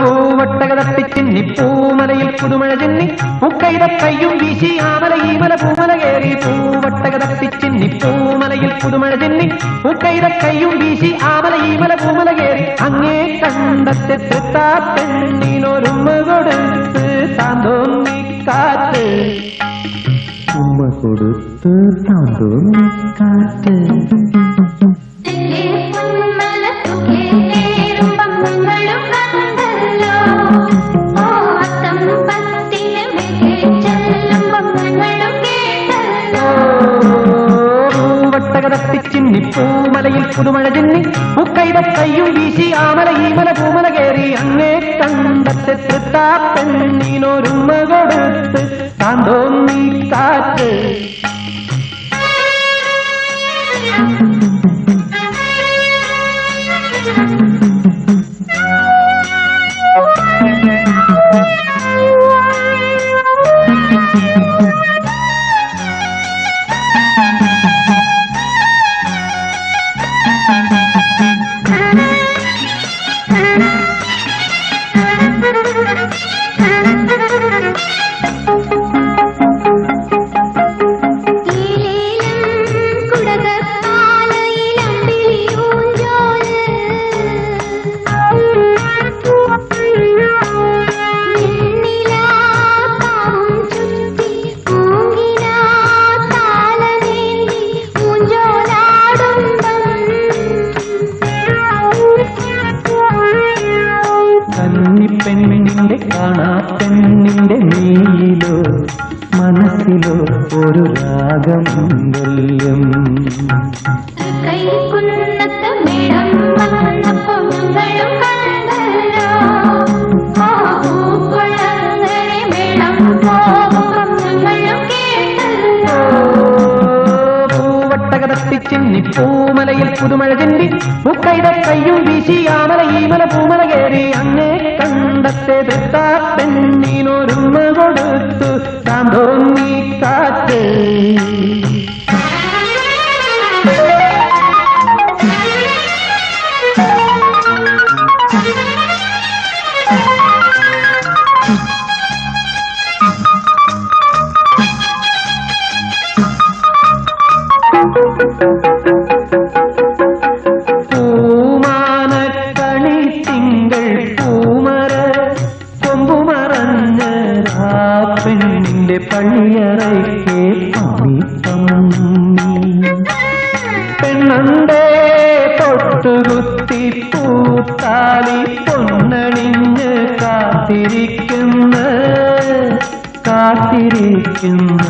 പൂവട്ടക തട്ടിച്ചിന്നി പൂമലയിൽ പുതുമഴ ചെന്നി മുക്കൈത കയ്യും വീശി ആമല ഈമല പൂമല കയറി പൂവട്ടക തട്ടിച്ചിന്നി പൂമലയിൽ പുതുമഴ ചെന്നി മുക്കൈത കയ്യും വീശി ആമല ഈമല പൂമല കയറി അങ്ങേ കണ്ടത്തെ തൃത്താ പെണ്ണിനൊരുമ കൊടുത്ത് താന്തോന്നി കാത്ത് ഉമ്മ കൊടുത്ത് താന്തോന്നി കാറ്റ് തട്ടിച്ചിന്നി പൂമലയിൽ പുതുമഴ ചിന്നി മുക്കൈത കയ്യും വീശി ആമല ഈമല പൂമല കയറി അങ്ങേ കണ്ടത്തെ തൃത്താ പെണ്ണിനൊരുമ കൊടുത്ത് പെണ്ണിന്റെ നീയിലോ മനസ്സിലോ ഒരു രാഗം വല്യം കൈകുന്നത്ത് മേടം വന്നപ്പോ ഞങ്ങളും കണ്ടല്ലോ ആ പൂക്കുളങ്ങരെ മേടം പോകുമ്പം ഞങ്ങളും കേട്ടല്ലോ പൂവട്ടക തട്ടിച്ചിന്നി പൂമലയിൽ പുതുമഴ ചിന്നി മുക്കൈത കയ്യും വീശി ആമല ഈമല പൂമല കയറി അങ്ങേ കണ്ടത്തെ തൃത്താ പെണ്ണിനൊരുമ കൊടുത്തു. പള്ളിയറയ്ക്ക് പമ്മിപ്പമ്മി പെണ്ണണ്ടേ തൊട്ടുകുത്തി പൂത്താലി പൊന്നണിഞ്ഞ് കാത്തിരിക്കുന്ന. കാത്തിരിക്കുന്ന.